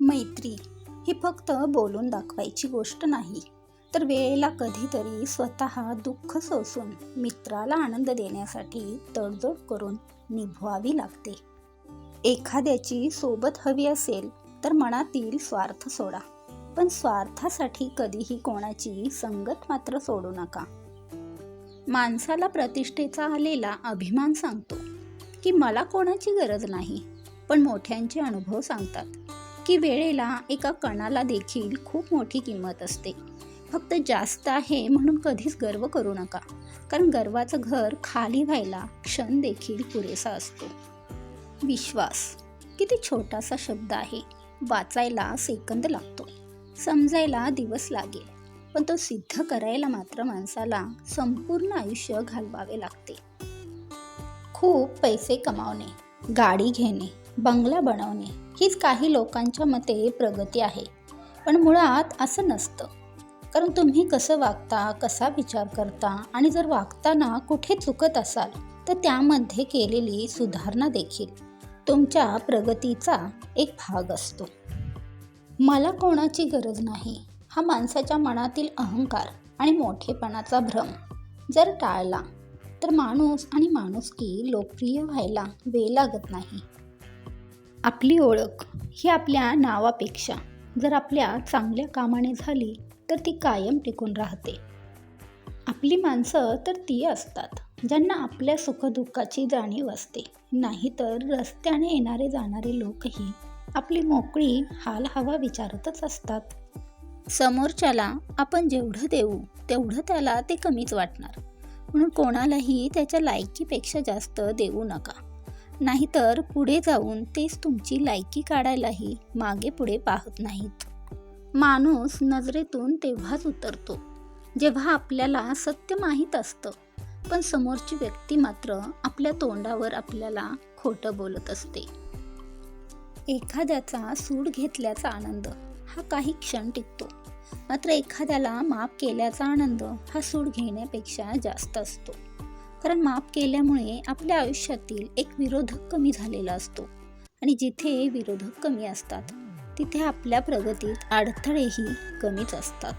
मैत्री ही फक्त बोलून दाखवायची गोष्ट नाही. तर वेळेला कधीतरी स्वतः दुःख सोसून मित्राला आनंद देण्यासाठी तडजोड करून निभवावी लागते. एखाद्याची सोबत हवी असेल तर मनातील स्वार्थ सोडा. पण स्वार्थासाठी कधीही कोणाची संगत मात्र सोडू नका. माणसाला प्रतिष्ठेचा आलेला अभिमान सांगतो की मला कोणाची गरज नाही पण मोठ्यांचे अनुभव सांगतात. की वेळेला एका कणाला देखील खूप मोठी किंमत असते. फक्त जास्त आहे म्हणून कधीच गर्व करू नका. कारण गर्वाचं घर खाली व्हायला क्षण देखील पुरेसा असतो. विश्वास. किती छोटासा शब्द आहे. वाचायला सेकंद लागतो. समजायला दिवस लागेल. पण तो सिद्ध करायला मात्र माणसाला संपूर्ण आयुष्य घालवावे लागते. खूप पैसे कमावणे. गाडी घेणे. बंगला बनवणे हीच काही लोकांच्या मते प्रगती आहे. पण मुळात असं नसतं. कारण तुम्ही कसं वागता कसा विचार करता आणि जर वागताना कुठे चुकत असाल तर त्यामध्ये केलेली सुधारणा देखील तुमच्या प्रगतीचा एक भाग असतो. मला कोणाची गरज नाही. हा माणसाच्या मनातील अहंकार आणि मोठेपणाचा भ्रम जर टाळला तर माणूस आणि माणुसकी लोकप्रिय व्हायला वेळ लागत नाही. आपली ओळख ही आपल्या नावापेक्षा जर आपल्या चांगल्या कामाने झाली तर ती कायम टिकून राहते. आपली माणसं तर ती असतात ज्यांना आपल्या सुखदुःखाची जाणीव असते. नाहीतर रस्त्याने येणारे जाणारे लोकही आपली मोकळी हाल हवा विचारतच असतात. समोरच्याला आपण जेवढं देऊ तेवढं त्याला ते कमीच वाटणार. म्हणून कोणालाही त्याच्या लायकीपेक्षा जास्त देऊ नका. नाहीतर पुढे जाऊन तेच तुमची लायकी काढायलाही मागे पुढे पाहत नाहीत. माणूस नजरेतून तेव्हाच उतरतो जेव्हा आपल्याला सत्य माहीत असतं. पण समोरची व्यक्ती मात्र आपल्या तोंडावर आपल्याला खोटं बोलत असते. एखाद्याचा सूड घेतल्याचा आनंद हा काही क्षण टिकतो. मात्र एखाद्याला माफ केल्याचा आनंद हा सूड घेण्यापेक्षा जास्त असतो. कारण माफ केल्यामुळे आपल्या आयुष्यातील एक विरोधक कमी झालेला असतो. आणि जिथे विरोधक कमी असतात तिथे आपल्या प्रगतीत अडथळेही कमीच असतात.